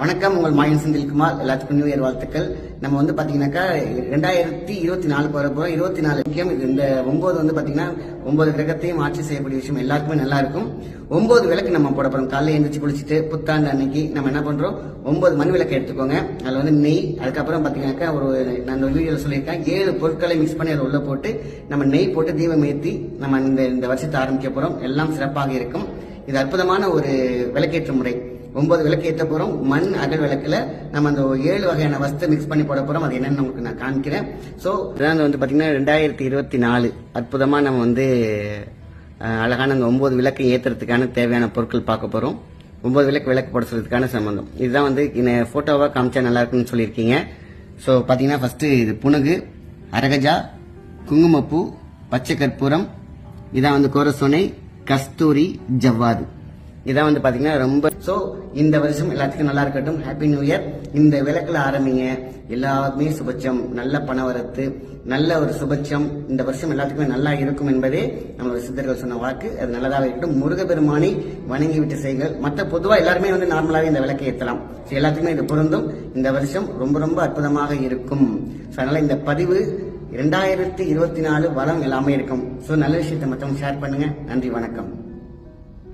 வணக்கம் உங்கள் மாயன் செந்தில்குமார். எல்லாத்துக்கும் நியூ இயர் வாழ்த்துக்கள். நம்ம வந்து பாத்தீங்கன்னாக்கா ரெண்டாயிரத்தி இருபத்தி நாலுக்கு வர போறோம் இருபத்தி நாலு முக்கியம். இந்த ஒன்பது வந்து பாத்தீங்கன்னா ஒன்பது கிரகத்தையும் ஆட்சி செய்யக்கூடிய விஷயம் எல்லாருக்குமே நல்லா இருக்கும். ஒன்பது விளக்கு நம்ம போட போறோம். காலையில் எழுந்திரிச்சு குளிச்சுட்டு புத்தாண்டு அன்னைக்கு நம்ம என்ன பண்றோம்? ஒன்பது மண் விளக்கு எடுத்துக்கோங்க. அதுல வந்து நெய் அதுக்கப்புறம் பாத்தீங்கன்னாக்கா ஒரு நான் ஒரு வீடியோல சொல்லியிருக்கேன். ஏழு பொருட்களை மிக்ஸ் பண்ணி அதில் உள்ள போட்டு நம்ம நெய் போட்டு தீபம் ஏற்றி நம்ம இந்த இந்த வருஷத்தை ஆரம்பிக்க போறோம். எல்லாம் சிறப்பாக இருக்கும். இது அற்புதமான ஒரு விளக்கேற்ற முறை. ஒன்பது விளக்கு ஏற்ற போறோம். மண் அகல் விளக்குல நம்ம அந்த ஏழு வகையான வஸ்து மிக்ஸ் பண்ணி போட போறோம். அது என்னன்னு நமக்கு நான் காமிக்கிறேன் ஸோ வந்து பாத்தீங்கன்னா ரெண்டாயிரத்தி இருபத்தி நாலு அற்புதமா நம்ம வந்து அழகான அந்த ஒன்பது விளக்கு ஏத்துறதுக்கான தேவையான பொருட்கள் பார்க்க போறோம். ஒன்பது விளக்கு விளக்கு போட சொல்றதுக்கான சம்பந்தம். இதுதான் வந்து என்ன போட்டோவா காமிச்சா நல்லா இருக்குன்னு சொல்லியிருக்கீங்க. ஸோ பார்த்தீங்கன்னா ஃபஸ்ட்டு இது புனுகு அரகஜா குங்குமப்பூ பச்சை கற்பூரம் இதான் வந்து கோரசோனை கஸ்தூரி ஜவ்வாது. இதான் வந்து பார்த்தீங்கன்னா ரொம்ப ஸோ இந்த வருஷம் எல்லாத்துக்கும் நல்லா இருக்கட்டும். ஹாப்பி நியூ இயர் இந்த விளக்கில் ஆரம்பிங்க. எல்லாருமே சுபட்சம் நல்ல பண வரத்து நல்ல ஒரு சுபட்சம் இந்த வருஷம் எல்லாத்துக்குமே நல்லா இருக்கும் என்பதே நம்மளோட சித்தர்கள் சொன்ன வாக்கு. அது நல்லதாக இருக்கட்டும். முருகப்பெருமானை வணங்கி விட்டு செய்கள் மற்ற பொதுவாக எல்லாருமே வந்து நார்மலாகவே இந்த விளக்கை ஏற்றலாம் ஸோ எல்லாத்துக்குமே இது பொருந்தும். இந்த வருஷம் ரொம்ப ரொம்ப அற்புதமாக இருக்கும். ஸோ அதனால் இந்த பதிவு இரண்டாயிரத்தி இருபத்தி நாலு வளம் எல்லாமே இருக்கும். ஸோ நல்ல விஷயத்தை மற்றவங்க ஷேர் பண்ணுங்க. நன்றி வணக்கம்.